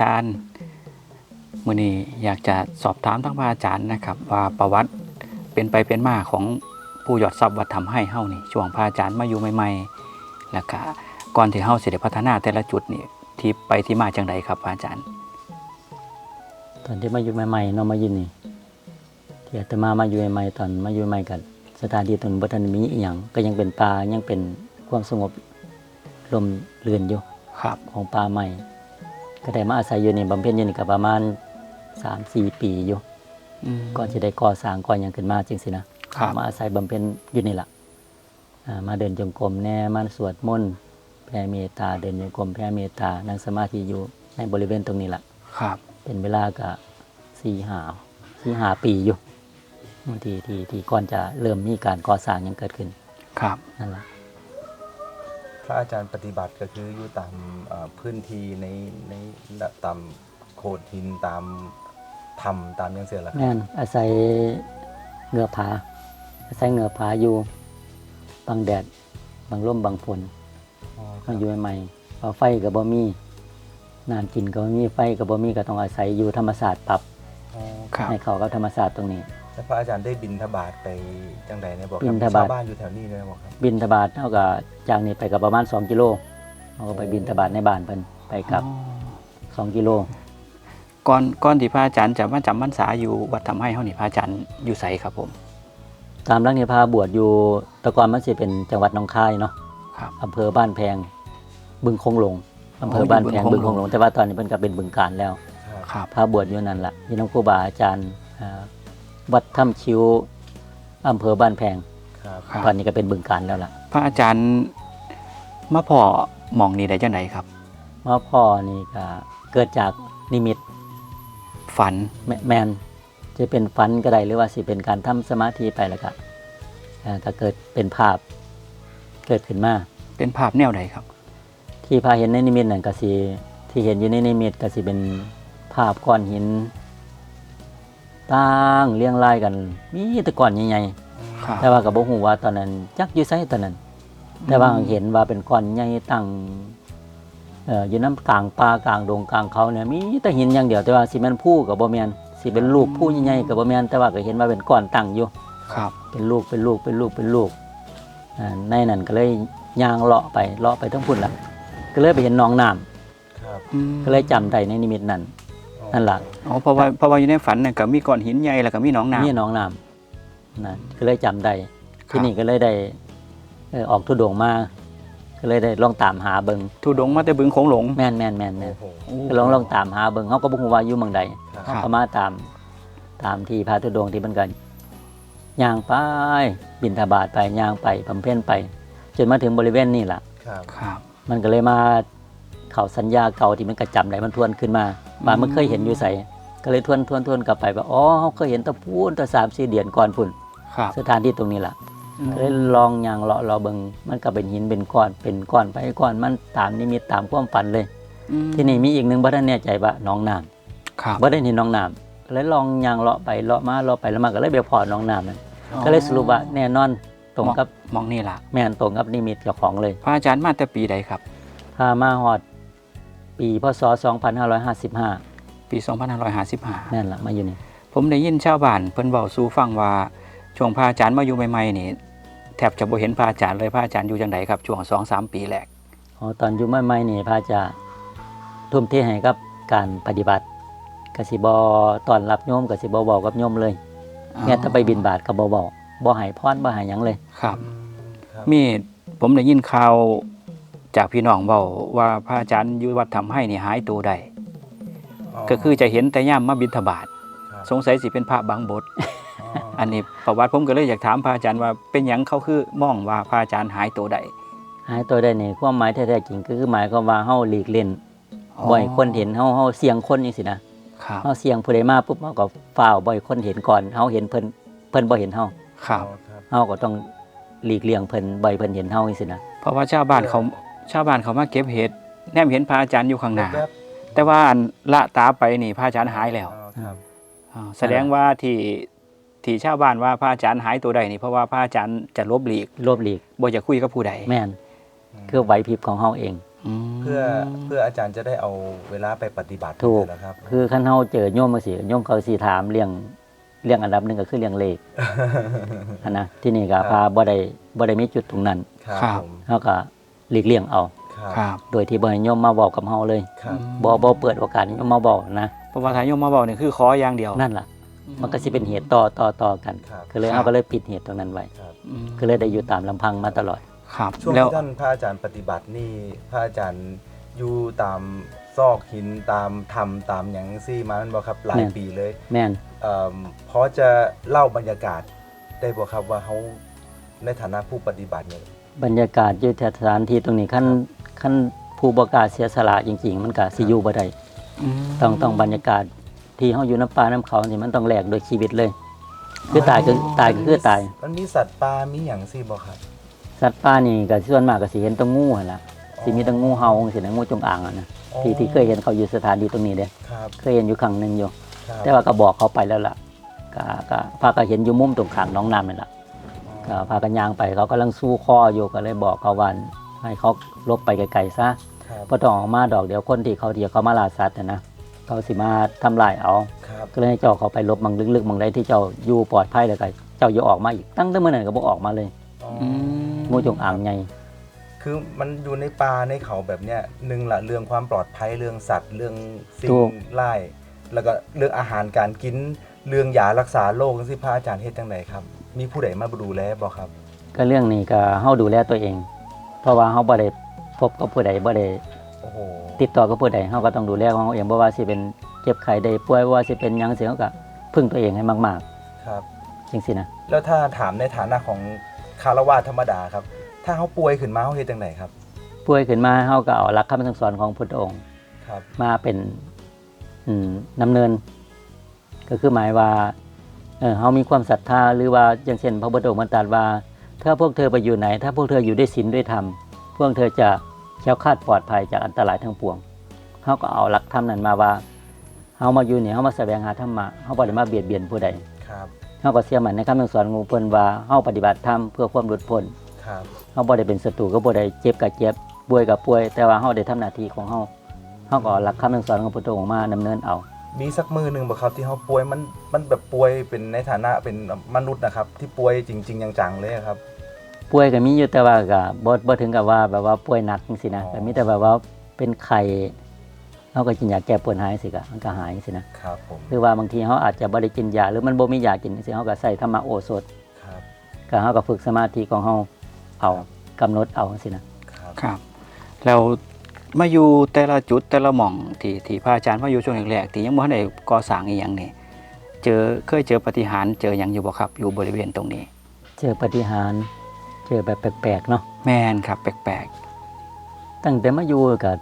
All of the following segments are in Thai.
ครับพระอาจารย์มื่อนี้อยากจะสอบถามทั้งพระอาจารย์นะครับ ว่าประวัติเป็นไปเป็นมาของผู้หยอดทรัพย์วัดทำให้เฮานี่ช่วงพระอาจารย์มาอยู่ใหม่ๆแล้วก็ก่อนที่เฮาสิได้พัฒนาแต่ละจุดนี่ที่ไปที่มาจังไดครับพระอาจารย์ ตอนที่มาอยู่ใหม่ๆเนาะมาอยู่นี่ที่อาตมามาอยู่ใหม่ๆตอนมาอยู่ใหม่กันสถานที่ตรงบ่ทันมีอีหยังก็ยังเป็นป่ายังเป็นความสงบลมเรือนอยู่ครับของป่าใหม่ ก็ได้มาอาศัยอยู่นี่บำเพ็ญอยู่นี่ก็ประมาณ3-4ปีอยู่อืมก่อนจะได้ก่อสร้างก่อนหยังขึ้นมาจริงสินะครับมาอาศัยบำเพ็ญอยู่นี่ล่ะอ่ามาเดินจงกรมแน่มาสวดมนต์แผ่เมตตาเดินจงกรมแผ่เมตตานั่งสมาธิอยู่ในบริเวณตรงนี้ล่ะครับเป็นเวลาก็สี่หาสี่หาปีอยู่ที่ที่ที่ก่อนจะเริ่มมีการก่อสร้างหยังเกิดขึ้น ครับนั่นแหละ พระอาจารย์ปฏิบัติก็คืออยู่ตามเอ่อพื้นที่ในในตามโขดหินตามถ้ำตามยังเสือละแม่นอาศัยเหงือผา อาศัยเหงือผาอยู่บังแดดบังร่มบังฝนอ๋อคมารับอยู่ใหม่ๆพอไฟกับบ่มีน้ำกินก็บ่มีไฟกับบ่มีก็ต้องอาศัยอยู่ธรรมศาสตร์ปรับอ๋อครับ ให้เขากับธรรมศาสตร์ตรงนี้ แล้วพระอาจารย์ได้บินทบาทไปจังใดเนี่ยบอกบิครับณฑบาต ชาวบ้านอยู่แถวนี้เลยนะบอกครับบินทบาทเท่ากับจากนี้ไปกับประมาณ 2 กิโลเขาก็ไปบินทบาทในบ้านเพิ่นไปกลับอ๋อ2กิโล ก่อนก่อนที่พระอาจารย์จะมาจำพรรษาอยู่วัดทำให้เฮานี่พระอาจารย์อยู่ไสครับผม ตามรักนิพาบวชอยู่แตะกอนมันสิเป็นจังหวัดหนองคายเนาะครับอำเภอบ้านแพง บึงคงหลงอำเภอบ้านแพงอ๋ออยู่บึบึงงคคงงหหลลงงแต่ว่าตอนนี้เพิ่นก็เป็นบึงการแล้ว ครับครับพาบวชอยู่นั่นล่ะพี่น้องครูบาอาจารย์อ่า วัดถ้ำคิ้วอำเภอบ้านแพงครับครับ ตอนนี้ก็เป็นบึงการแล้วล่ะพระอาจารย์มาพ่อหมองนี่ได้จังไดครับ มาพ่อนี่ก็เกิดจากนิมิตฝันแมแมนจะเป็นฝันก็ได้หรือว่าสิเป็นการทำสมาธิไปแล้วก็อ่าก็เกิดเป็นภาพเกิดขึ้นมา เป็นภาพแนวใดครับ ที่พาเห็นในนิมิตนั่นก็สิที่เห็นอยู่ในนิมิตก็สิเป็นภาพก้อนหิน ตั้งเรียงรายกัน มีแต่ก้อนใหญ่ครับๆแต่ว่าก็บ่ฮู้ว่าตอนนั้นจักอยู่ไสตอนนั้น แต่ว่าเห็นว่าเป็นก้อนใหญ่ตั้งเอ่ออยู่น้ำกลางป่ากลางดงกลางเขาเนี่ยมีแต่หินอย่างเดียวแต่ว่าสิแม่นผู้ก็บ่แม่นสิเป็นลูกผู้ใหญ่ๆก็บ่แม่นแต่ว่าก็เห็นว่าเป็นก้อนตั้งอยู่ ครับ เป็นลูกเป็นลูกเป็นลูกเป็นลูกอ่าในนั้นก็เลยย่างเลาะไปเลาะไปทั้งพุ่นละก็เลยไปเห็นหน้องน้ำครับอืมก็เลยจำได้ในนิมิตนั้น อ๋อนั่นล่ะอ๋อเพราะว่าเพราะว่าอยู่ในฝันน่ะก็มีก้อนหินใหญ่แล้วก็มีหนองน้ำ นี่หน้องน้ำนั่นก็เลยจำได้ ครับ ที่นี่ก็เลยได้เอ่อออกทุดงค์มา ก็เลยได้ลองตามหาเบิงทุดงมาแต่บึงโขงหลงแม่นแม่นแม่นแม่โอ้นโห ก็ลองลองตามหาเบิงเขาก็บ่ฮู้ว่าอยู่เมืองใดครับครับเขามาตามตามที่พระธุดงค์ที่มันกันย่างไปบินทบาทไปย่างไปบำเพ็ญไป จนมาถึงบริเวณนี่ล่ะครับ ครับ มันก็เลยมา เขาสัญญาเก่าที่มันกระจำได้มันทวนขึ้นมาว่ามันเคยเห็นอยู่ใสก็เลยทวนทวนทวนกลับไปว่าอ๋อเขาเคยเห็นแตะพูนแตะสามสี่เดือนก่อนพุ่นครับสถานที่ตรงนี้ล่ะก็เลยลองยางเลาะเลาะเบิงมันก็เป็นหินเป็นก้อนเป็นก้อนไปก้อนมันตามนิมิตตามความฝันเลยอืมที่นี่มีอีกหนึ่งบ่ทันแน่ใจว่าหน้องน้ครับำบ่ได้เห็นหน้องน้ำก็เลยลองยางเลาะไปเลาะมาเลาะไปแล้วมาก็เลยไปพอหน้องน้ำนั่นก็เลยสรุปว่าแน่นอนตรงกับมองนี่ล่ะแม่นตรงกับนิมิตเจ้าของเลย พระอาจารย์มาแต่ปีใดครับพามาฮอด ปีพศ 2555 ปี 2555 นั่นล่ะมาอยู่นี่ผมได้ยินชาวบ้านเพิ่นเว้าสู่ฟังว่าช่วงพระอาจารย์มาอยู่ใหม่ๆนี่แทบจะบ่เห็นพระอาจารย์เลยพระอาจารย์อยู่จังไดครับช่วง2-3ปีแรกอ๋อตอนอยู่ใหม่ๆนี่พระจะทุ่มเทให้กับการปฏิบัติกสิบอตอนรับโยมกสิบอบอกกับโยมเลยแม้แต่ไปบินบาทก็บ่บอกบ่ให้พรบ่ให้หยังเลยครับ ครับ มีผมได้ยินข่าว จากพี่น้องเว้าว่าพระอาจารย์อยู่วัดทำให้นี่หายตัวได้ก็คือจะเห็นแต่ย่ามมาบิณฑบาตครับสงสัยสิเป็นพระบางบทอ๋ออันนี้ประวัติผมก็เลยอยากถามพระอาจารย์ว่าเป็นหยังเขาคือมองว่าพระอาจารย์หายตัวได้หายตัวได้นี่ความหมายแท้ๆจริงก็คือหมายความว่าเฮาหลีกเล่นบ่ให้คนเห็นเฮาเฮาเสี่ยงคนจังซี่นะครับเฮาเสี่ยงผู้ใดมาปุ๊บเฮาก็ฟ้าวบ่ให้คนเห็นก่อนเฮาเห็นเพิ่นเพิ่นบ่เห็นเฮาครับอ๋อครับเฮาก็ต้องหลีกเลี่ยงเพิ่นบ่ให้เพิ่นเห็นเฮาจังซี่นะเพราะว่าชาวบ้านเขา ชาวบ้านเขามาเก็บเห็ดแนมเห็นพระอาจารย์อยู่ข้างหน้าแว๊บแต่ว่าอันละตาไปนี่พระอาจารย์หายแล้วอ๋อครับอ่าแสดงว่าที่ที่ชาวบ้านว่าพระอาจารย์หายตัวใดนี่เพราะว่าพระอาจารย์จะลบหลีกลบหลีกบ่จะคุยกับผู้ใดแม่นคือไหวพริบของเฮาเองอมเพื่อเพื่ออาจารย์จะได้เอาเวลาไปปฏิบัติถูก นะครับ คือคันเฮาเจอโยมจังซี่โยมเขาสิถามเรื่องเรื่องอันดับหนึงก็คือเรื่องเลขอันนะที่นี่ก็ครับพาบ่ได้บ่ได้มีจุดตรงนั้นครับ ครับ ผม เฮาก็ หลีกเลี่ยงเอาครับครับโดยที่บ่ให้โยมมาบอกกับเฮาเลยครับบ่บ่เปิดโอกาสให้โยมมาบอกนะเพราะว่าทายโยมมาบอกนี่คือขออย่างเดียว นั่นล่ะ มันก็สิเป็นเหตุต่อต่อต่อกันครับ ก็เลยครับเฮาก็เลยปิดเหตุตรงนั้นไว้ครับ อืมก็เลยได้อยู่ตามลำพังมาตลอด ครับช่วงแล้ว ที่ท่านพระอาจารย์ปฏิบัตินี่พระอาจารย์อยู่ตามซอกหินตามถ้ำตามหยังซี่มานั่นบ่ครับหลายแม่น ปีเลยแม่น เอ่อพอจะเล่าบรรยากาศได้บ่ครับว่าเขาในฐานะผู้ปฏิบัติเนี่ย บรรยากาศอยู่ที่สถานที่ตรงนี้ขั้นขั้นผู้ประกล้าศเสียสละจริง ๆ มันก็สิอยู่บ่ได้มต้องต้องบรรยากาศที่เฮาอยู่น้ำป่าน้ำเขานี่มันต้องแลกโดวยชีวิตเลย คือตายคือตายก็คือตาย มันมีสัตว์ป่ามีหยังซี่บ่ครับสัตว์ป่านี่ก็ส่วนมากก็สิเห็นแตงงูหั่นล่ะสิมีแตงงูเห่าสินะงูจงอางอะนะอ๋อที่ที่เคยเห็นเขาอยู่สถานที่ตรงนี้เด้ครับเคยเห็นอยู่ครั้งหนึงอยู่ ครับแต่ว่าก็บอกเขาไปแล้วล่ะก็ก็พาก็เห็นอยู่มุมตรงข้างหน้องน้ำนั่นล่ะ ก็พากันย่างไปเขากำลังสู้คออยู่ก็เลยบอกเขาว่าให้เขาลบไปไกลๆซะครับพอต้องออกมาดอกเดี๋ยวคนที่เขาเดียวเขามาล่าสัตว์นะนะเขาสิมาทำลายเอาครับก็เลยให้เจ้าเขาไปลบมังลึกๆมังใดที่เจ้าอยู่ปลอดภัยแล้วก็เจ้าอย่าออกมาอีกตั้งแต่เมื่อไหร่ก็บอกออกมาเลยอ๋อออืมงูจงอางไงคือมันอยู่ในป่าในเขาแบบเนี้ยหนึ่งละเรื่องความปลอดภัยเรื่องสัตว์เรื่องสิ่ถูงกไล่แล้วก็เรื่องอาหารการกินเรื่องยารักษาโรคจังซี่พระอาจารย์เฮ็ดจังไดครับ มีผู้ใดมาดูแลบ่ครับ ก็เรื่องนี้ก็เฮาดูแลตัวเอง เพราะว่าเฮาบ่ได้พบกับผู้ใดบ่ได้โอ้โหติดต่อกับผู้ใดเฮาก็ต้องดูแลของเฮาเองบ่ว่าสิเป็นเจ็บไข้ได้ป่วยบ่ว่าสิเป็นหยังสิเฮาก็พึ่งตัวเองให้มากครับ ๆจังซี่นะแล้วถ้าถามในฐานะของคารวะธรรมดาครับ ถ้าเขาป่วยขึ้นมาเขาเฮ็ดจังไดครับ ป่วยขึ้นมาเฮาก็เอาหลักคำสั่งสอนของพุทธองค์ ครับ มาเป็นอืมนำเนิน ก็คือหมายว่า เออเฮามีความศรัทธาหรือว่าอย่างเช่น พระพุทธองค์มันตรัสว่า ถ้าพวกเธอไปอยู่ไหน ถ้าพวกเธออยู่ด้วยศีลด้วยธรรม พวกเธอจะแคล้วคลาดปลอดภัยจากอันตรายทั้งปวงเฮาก็เอาหลักธรรมนั้นมาว่าเฮามาอยู่นี่เฮามาแสวงหาธรรมะเฮาบ่ได้มาเบียดเบียนผู้ใดครับเฮาก็เชื่อมั่นในคำสั่งสอนของเพิ่นว่าเฮาปฏิบัติธรรมเพื่อความหลุดพ้นครับเฮาบ่ได้เป็นศัตรูกับบ่ได้เจ็บกับเจ็บป่วยกับป่วย แต่ว่าเฮาได้ทำหน้าที่ของเฮาเฮาก็เอาหลักคำสั่งสอนของพระพุทธองค์มาดำเนินเอา มีสักมือหนึ่งบ่ครับที่เขาป่วยมันมันแบบป่วยเป็นในฐานะเป็นมนุษย์นะครับ ที่ป่วยจริง ๆ จังๆเลยครับ ป่วยก็มีอยู่แต่ว่าก็บ่บ่ถึงกับว่าแบบว่าป่วยหนักจังซี่นะอ๋อก็มีแต่แบบว่าเป็นไข้เฮาก็กินยาแก้ปวดหายสิก็มันก็หายจังซี่นะครับผมหรือว่าบางทีเฮาอาจจะบ่ได้กินยาหรือมันบ่มียากินจังซี่เฮาก็ใส่ธรรมโอสถครับก็เฮาก็ฝึกสมาธิของเฮาเอากำหนดเอาจังซี่นะครับครับ แล้ว มาอยู่แต่ละจุดแต่ละหม่องที่ที่พระอาจารย์มาอยู่ช่วงแรกๆที่ยังบ่ทันได้ก่อสร้างอีหยังนี่เจอเคยเจอปาฏิหารย์เจอหยังอยู่บ่ครับ อยู่บริเวณตรงนี้ เจอปาฏิหารย์เจอแบบแปลกๆเนาะแม่นครับ แปลกตั้งแต่มาอยู่ก็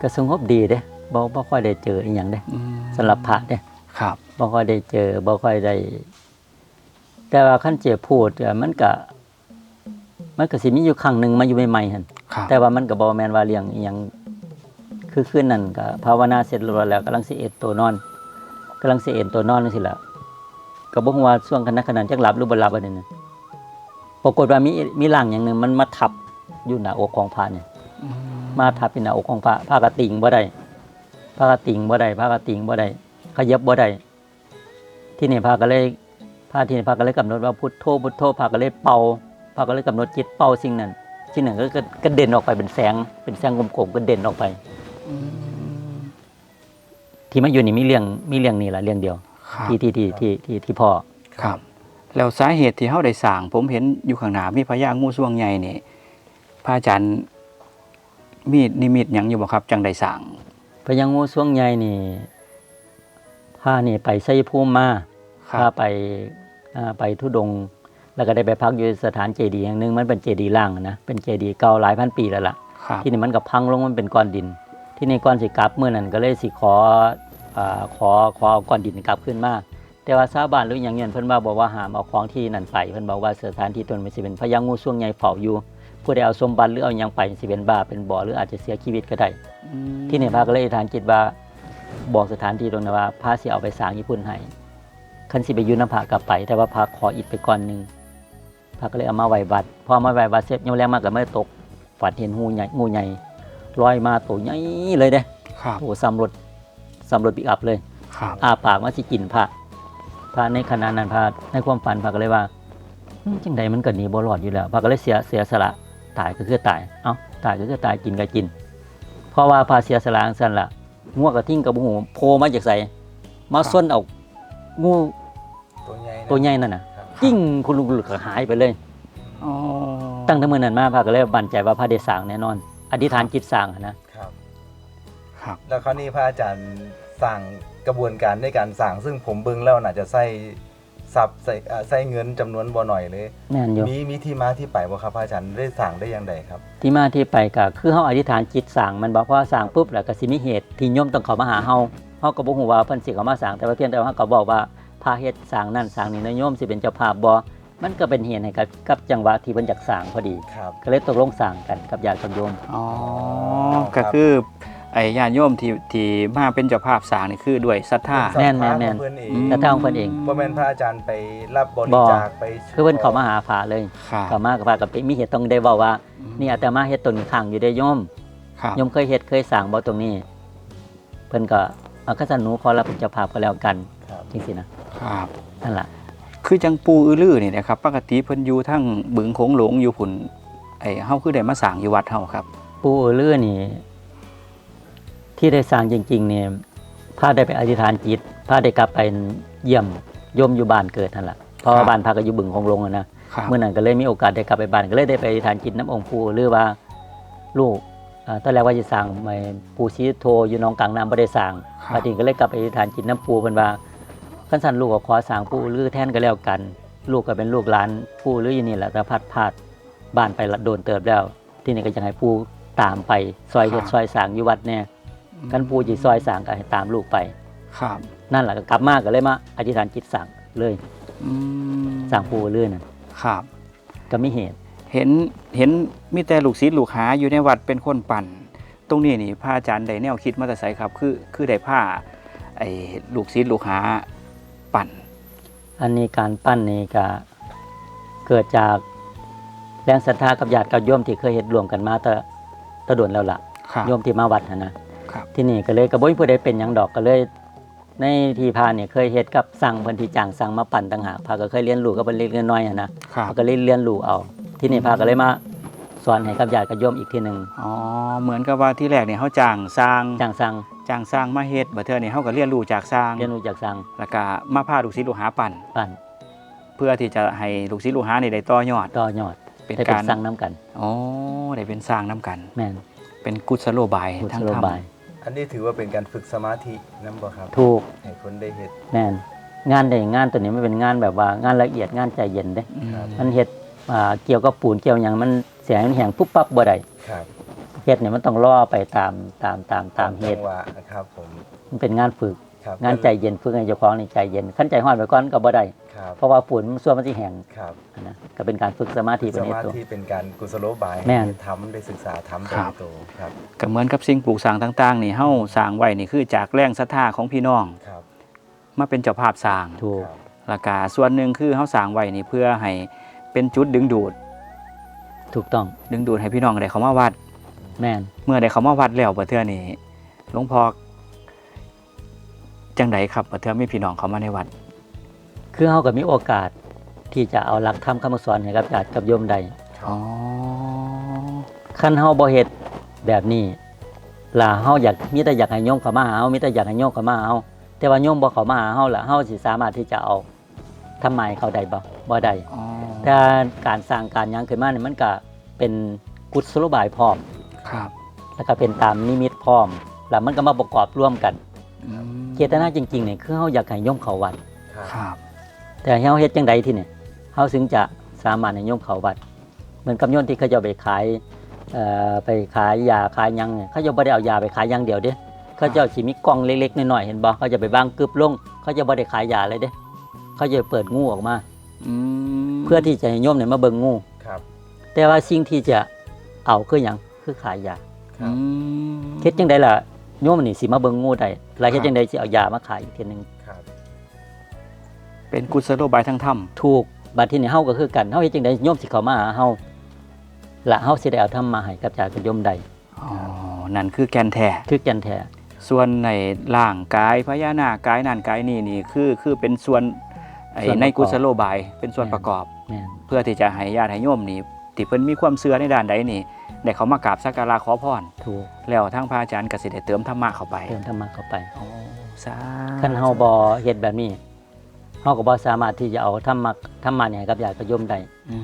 ก็สงบดีเด้บ่บ่ค่อยได้เจออีหยังเด้ๆอืมสำหรับพระเด้ครับบ่ค่อยได้เจอบ่ค่อยได้ แต่ว่าขั้นเจ็บพูดเอ่อมันก็มันก็สิมีอยู่ครั้งหนึ่งมาอยู่ใหม่ๆหั่น ครับแต่ว่ามันก็บ่แม่นว่าเลี้ยงอีหยังคือคืนนั้นก็ภาวนาเสร็จเรียบร้อยแล้วกำลังสิเอ็ดตัวนอนกำลังสิเอ็ดตัวนอนจังซี่ล่ะก็บ่ฮู้ว่าช่วงขณะขณะจักหลับหรือบ่หลับอันนี้นะปรากฏว่ามีมีร่างอย่างหนึงมันมาทับอยู่หน้าอกของพระเนี่ยอืมาทับที่หน้าอกของพระพระกติงบ่ได้พระกติงบ่ได้พระกติงบ่ได้ขยับบ่ได้ที่นี่พระก็เลยพระที่นี่พระก็เลยกำหนดว่าพุทโธพุทโธพระก็เลยเป่าพระก็เลยกำหนดจิตเป่าสิ่งนั้น สิ่งนั้นก็กระเด็นออกไปเป็นแสง เป็นแสงกลมๆกระเด็นออกไปอืมที่มาอยู่นี่มีเรื่องมีเรื่องนี้แหละเรื่องเดียว ครับที่ที่ที่ที่ที่ที่พ่อครับ แล้วสาเหตุที่เฮาได้สร้าง ผมเห็นอยู่ข้างหน้ามีพญางูส่วงใหญ่นี่พระอาจารย์มีนิมิตหยังอยู่บ่ครับ จังได้สร้างพญางูช่วงใหญ่นี่พานี่ไปไสยภูมิมาครัพาบไปอ่าไปทุดงค์ แล้วก็ได้ไปพักอยู่สถานเจดีย์แห่งหนึงมันเป็นเจดีย์ล่างอะนะเป็นเจดีย์เก่าหลายพันปีแล้วล่ะครับที่นี่มันก็พังลงมันเป็นก้อนดิน ที่นี่ก้อนสิกลับเมื่อนั้นก็เลยสิขออ่าขอขอเอาก้อนดินกลับขึ้นมาแต่ว่าชาวบ้านหรืออย่างเงี้ยเพิ่นว่าบอกว่าห้ามเอาของที่นั่นไปเพิ่นบอกว่าสถานที่ตนมันสิเป็นพญางูช่วงใหญ่เฝ้าอยู่ผู้ใดเอาสมบัติหรือเอาหยังไปสิเป็นบ้าเป็นบ่อหรืออาจจะเสียชีวิตก็ได้อืมที่นี่พระก็เลยอธิษฐานจิตว่าบอกสถานที่ตรงนั้นว่าพระสิเอาไปสร้างญี่ปุ่นให้คันสิไปอยุนำพระกลับไป แต่ว่าพระขออิฐไปก้อนหนึ่ง พระก็เลยเอามาไว้วัดพอเอามาไว้วัดเสร็จยามแรงมากก็ไม่ตกฝันเห็นงูใหญ่งูใหญ่ลอยมาตัวใหญ่เลยเด้ครับโอ้สำรถสำรถปิกอัพเลยครับอาปากมาสิกินพระพระในขณะนั้นพระในความฝันพระก็เลยว่าอืมจังใดมันก็หนีบ่รอดอยู่แล้วพระก็เลยเสียเสียสละตายก็คือตายเอ้าตายก็คือตายกินก็กิน เพราะว่าพระเสียสละจังซั่นล่ะงัวกระทิ่งกับหูโผล่มาจากไสมาส้นเอางูตัวใหญ่นะตัวใหญ่นั่นน่ะครับ กิ้งคุณลุงก็หายไปเลย อ๋อตั้งแต่มื้อนั้นมาพระก็เลยมั่นใจว่าพระได้สร้างแน่นอน อธิษฐานจิตสร้างอะนะ ครับ ครับ แล้วคราวนี้พระอาจารย์สั่งกระบวนการในการสั่งซึ่งผมเบิ่งแล้วน่าจะใส่ทรัพย์ใส่อ่าใส่เงินจำนวนบ่หน่อยเลย แม่นอยู่ มีมีที่มาที่ไปบ่ครับพระอาจารย์ได้สั่งได้อย่างใดครับ ที่มาที่ไปก็คือเฮาอธิษฐานจิตสร้างมันบอกว่าสร้างปุ๊บแล้วก็สิมีเหตุที่โยมต้องเข้ามาหาเฮาเฮาก็บ่ฮู้ว่าเพิ่นสิเข้ามาสร้างแต่ว่าเพียงแต่ว่าเฮาก็บอกว่า พาเฮ็ดสร้างนั่นสร้างนี่นะโยมสิเป็นเจ้าภาพบ่มันก็เป็นเหตุให้กับกับจังหวะที่เพิ่นอยากสร้างพอดี ครับก็เลยตกลงสร้างกันกับญาติกับโยม อ๋อครัก็บคือไอ้ญาติโยมที่ที่มาเป็นเจ้าภาพสร้างนี่คือด้วยศรัทธา แม่นแม่นแม่น เพิ่นเองอืมแต่ทางเพิ่นเองบ่แม่นพระอาจารย์ไปรับบริจาคไปคือเพิ่นเข้ามาหาพระเลยครับ เข้ามากับพระก็ไปมีเหตุต้องได้เว้าว่า นี่อาตมาเฮ็ดต้นข้างอยู่ได้โยม ครับ โยมเคยเฮ็ดเคยสร้างบ่ตรงนี้ เพิ่นก็เอาคันหนูขอรับเป็นเจ้าภาพก็แล้วกันครับจังซี่นะ ครับนั่นล่ะคือจังปูอือลือนี่นะครับปกติเพิ่นอยู่ทั้งบึงโขงหลงอยู่พุ่นไอ้เฮาคือได้มาสร้างอยู่วัดเฮาครับ ปู่อือลือนี่ ที่ได้สร้างจริง ๆ เนี่ยพาได้ไปอธิษฐานจิตพาได้กลับไปเยี่ยมโยมอยู่บ้านเกิดนั่นแหละเพราะครัว่าบบ้านพักก็อยู่บึงคงลงอะนะครับเมื่อนั้นก็เลยมีโอกาสได้กลับไปบ้านก็เลยได้ไปอธิษฐานจิตน้ำองค์ปู่อือลือว่าลูกเอ่อตอนแรกว่าจะสร้างไอ้ปู่ชีโทอยู่หน้องกลางน้ำบ่ได้สร้างครับปาทินก็เลยกลับไปอธิษฐานจิตน้ำปู่เพิ่นว่า คันสั่นลูกก็ขอสร้างปู่อือลือแทนก็แล้วกัน ลูกก็เป็นลูกหลานปู่อือลืออยู่นี่แหละแต่พัดพลาดบ้านไปละโดนเติบแล้ว ที่นี่ก็ยังให้ปู่ตามไปซอยเฮ็ดซอยสร้างอยู่วัดแน่กันปูจีซอยสั่งก็ให้ตามลูกไปครับนั่นแหละก็กลับมาก็เลยมาอธิษฐานจิตสั่งเลยอืมสั่งปูเรื่อยน่ะครับ ก็มีเหตุเห็นเห็นมีแต่ลูกศิษย์ลูกหาอยู่ในวัดเป็นคนปั่น ตรงนี้นี่พระอาจารย์ได้แนวคิดมาแต่ไสครับ คือคือได้ผ้าไอ้ลูกศิษย์ลูกหาปั่น อันนี้การปั้นนี่ก็เกิดจากแรงศรัทธากับญาติกับโยมที่เคยเฮ็ดรวมกันมาแต่ตะดวนแล้วล่ะครับโยมที่มาวัดน่ะนะครับที่นี่ก็เลยก็บ่มีผู้ใดเป็นหยังดอกก็เลยในที่พาเนี่ยเคยเฮ็ดกับสั่งเพิ่นที่จ้างสั่งมาปั่นต่างหากพาก็เคยเรียนรู้กับเพิ่นเล็กๆน้อยๆอะนะครับพาก็เลยเรียนรู้เอาที่นี่พาก็เลยมาสอนให้กับญาติกับโยมอีกทีหนึงอ๋อเหมือนกับว่าที่แรกเนี่ยเขาจ้างสร้างจ้างสั่ง จ้างสร้างมาเฮ็ดบัดเทื่อนี่เขาก็เรียนรู้จากสร้างเรียนรู้จากสั่งแล้วก็มาพาลูกศิษย์ลูกหาปั่นปั่นเพื่อที่จะให้ลูกศิษย์ลูกหานี่ได้ต่อยอดต่อยอด เป็นให้เป็กานรสั่งน้ำกันอ๋อได้เป็นสร้างน้ำกันแม่นเป็นกุศโลบายกุทั้งศโลธรรมบายอันนี้ถือว่าเป็นการฝึกสมาธินำบ่ครับ ถูกให้คนได้เฮ็ดแม่นงานใดงานตัวนี้มันเป็นงานแบบว่างานละเอียดงานใจเย็นเด้อืมครับมันเฮ็ดอ่าเกี่ยวกับปูนเกี่ยวหยังมันเสียมันแห้งปุ๊บปั๊บบ่ได้ครับ เฮ็ดเนี่ยมันต้องรอไปตามตามตามตามเหตุจังหวะนะครับผมมันเป็นงานฝึก ครับงานใจเย็นฝึกให้เจ้าของนี่ใจเย็นคันใจร้อนไปก่อนก็บ่ได้ครับเพราะว่าปูนมันส่วนมันสิแห้งครับนะก็เป็นการฝึกสมาธิไปสในมาตัว ธิเป็นการกุศโลบายแม่น ให้ทำได้ศึกษาทำไปในตัวครับก็เหมือนกับสิ่งปลูกสร้างต่างๆ นี่เฮาสร้างไว้นี่คือจากแรงศรัทธาของพี่น้อง ครับมาเป็นเจ้าภาพสร้างถูก ครับแล้วก็ส่วนหนึ่งคือเฮาสร้างไว้นี่เพื่อให้เป็นจุดดึงดูด ถูกต้อง ดึงดูดให้พี่น้องได้เข้ามาวัด แม่นเมื่อได้เข้ามาวัดแล้วบัดเทื่อนี่หลวงพ่อจังไดครับบัดเทื่อมีพี่น้องเข้ามาในวัด คือเฮาก็มีโอกาสที่จะเอาหลักธรรมคำสอนให้กับญาติกับโยมได้อ๋อคันเฮาบ่เฮ็ดแบบนี้ล่ะเฮาอยากมีแต่อยากให้โยมเข้ามาหาเฮามีแต่อยากให้โยมเข้ามาหาเฮาแต่ว่าโยมบ่เข้ามาหาเฮาล่ะเฮาสิสามารถที่จะเอาทำไมเขาได้บ่บ่ได้อ๋อแต่การสร้างการหยังขึ้นมานี่มันก็เป็นกุศโลบายพร้อม ครับแล้วก็เป็นตามนิมิตพร้อม แล้วมันก็มาประกอบร่วมกันอืมเจตนาจริงๆนี่คือเฮาอยากให้โยมเข้าวัดครับครับแต่เฮาเฮ็ดจังใดที่นี่เฮาถึงจะสามารถให้โยมเข้าวัด เหมือนกับโยมที่เขาจะเอาไปขายเอ่อไปขายยาขายหยังเนี่ยเขาจะบ่ได้เอายาไปขายอย่างเดียวเด้เขาจะเอาสิมีกล่องเล็กๆน้อยๆเห็นบ่เขาจะไปวางกึบลงเขาจะบ่ได้ขายยาเลยเด้เขาจะเปิดงูออกมาอืมเพื่อที่จะให้โยมเนี่ยมาเบิ่งงูครับแต่ว่าสิ่งที่จะเอาคือหยัง คือขายยาครัอืบมเฮ็ดจังไดล่ะโยมนี่สิมาเบิ่งงูได้แล้วเฮ็ดจังไดสิเอายามาขายอีกทีหนึงครับเป็นกุศโลบายทั้งธรรมถูกบัดทีนี้เฮาก็คือกันเฮาเฮ็ดจังไดโยมสิเข้ามาหาเฮาละเฮาสิได้เอาธรรมมาให้กับญาติกับโยมได้อ๋อนั่นคือแกนแท้คือแก่นแท้ส่วนในร่างกายพญานาคกายนั่นกายนี่นี่คือคือเป็นส่วนไอ้ส่วนประกอบในกุศโลบายเป็นส่วนประกอบแม่นเพื่อที่จะให้ญาติให้โยมนี่ที่เพิ่นมีความเชื่อในด้านใดนี่ ได้เขามากราบสักการะขอพรถูกแล้วทางพระอาจารย์ก็สิได้เติมธรรมะเข้าไปเติมธรรมะเข้าไปโอ้สาคันเฮาบ่เฮ็ดแบบนี้เฮาก็บ่สามารถที่จะเอาธรรมะธรรมะนี่ให้กับญาติกับโยมได้อื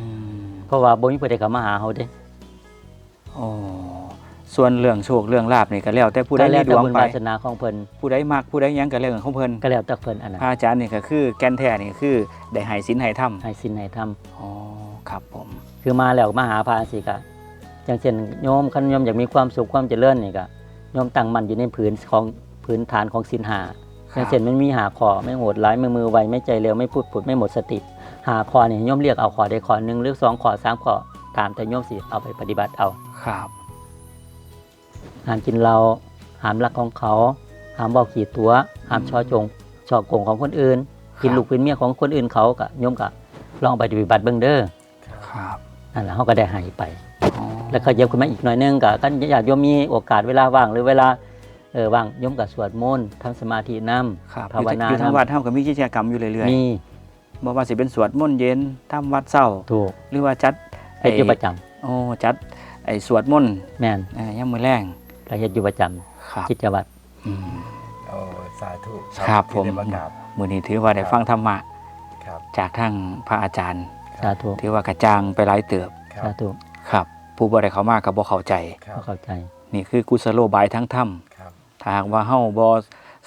มเพราะว่าบ่มีผู้ใดเข้ามาหาเฮาเด้โอ้ส่วนเรื่องโชคเรื่องลาบนี่ก็แล้วแต่ผู้ใดก็แล้มีวดแต่วงบุญไปวาสนาของเพิ่นผู้ใดมักผู้ใดหยังก็เรื่องของเพิ่นก็แล้วแต่เพิ่นอันนั้นพระอาจารย์นี่ก็คือแกนแท้นี่คือได้ให้ศีลให้ธรรมให้สินให้ธรรมอ๋อครับผม คือมาแล้วมาหาพระสิกะ อย่างเช่นโยมคันโยมอยากมีความสุขความเจริญนี่ก็โยมตั้งมั่นอยู่ในผืนของพื้นฐานของศีลหาอย่างเช่นมันมีหาคอไม่โหดร้ายไม่มือไวไม่ใจเร็วไม่พูดผุดไม่หมดสติ หาคอเนี่ยโยมเรียกเอาคอได้คอหนึ่งหรือสองคอสามคอตามแต่โยมสิเอาไปปฏิบัติเอาครับห้ามกินเหล้าห้ามรักของเขาห้ามบอกขี่ตัวห้ามช่อจงช่อโกงของคนอื่น กินลูกเป็นเมียของคนอื่นเขาก็โยมก็ลองไปปฏิบัติเบิ่งเด้อครับนั่นแหละเขาก็ได้หายไปอ๋อ แล้วก็เย็บขึ้นมาอีกหน่อยนึงก็กันอยากโยมมีโอกาสเวลาว่างหรือเวลาเออว่างโยมกับสวดมนต์ทำสมาธินำครับภาวนาอยู่ทางนำวัดเฮาก็มีกิจกรรมอยู่เรื่อยมีๆบ่ว่าสิเป็นสวดมนต์เย็นทำวัดเช้าถูกหรือว่าจัดเฮ็ดอยู่ประจำโอ้จัดไอ้สวดมนต์แม่นเอ่อยามมื้อแรงก็เฮ็ดอยู่ประจำครับกิจวัตรอืมโอ้สาธุครับผมที่ได้มากราบมื้อนี้ถือว่าได้ฟังธรรมะครับจากทางพระอาจารย์สาธุถือว่ากระจ่างไปหลายเติบครัสาบธุครับ ผู้บ่ได้เข้ามาก็บ่เข้าใจ ครัก็บเข้าใจ นี่คือกุศโลบายทั้งธรรมครับถ้าหากว่าเฮาบ่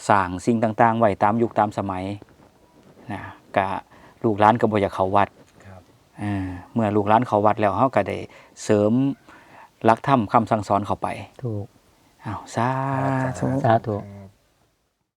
สร้างสิ่งต่างๆ ไว้ตามยุคตามสมัยนะกะลูกหลานก็บ่อยากเข้าวัด ครับเออเมื่อลูกหลานเข้าวัดแล้วเฮาก็ได้เสริมหลักธรรมคำสั่งสอนเข้าไปถูกอ้าวสาธุ สาธุ อืม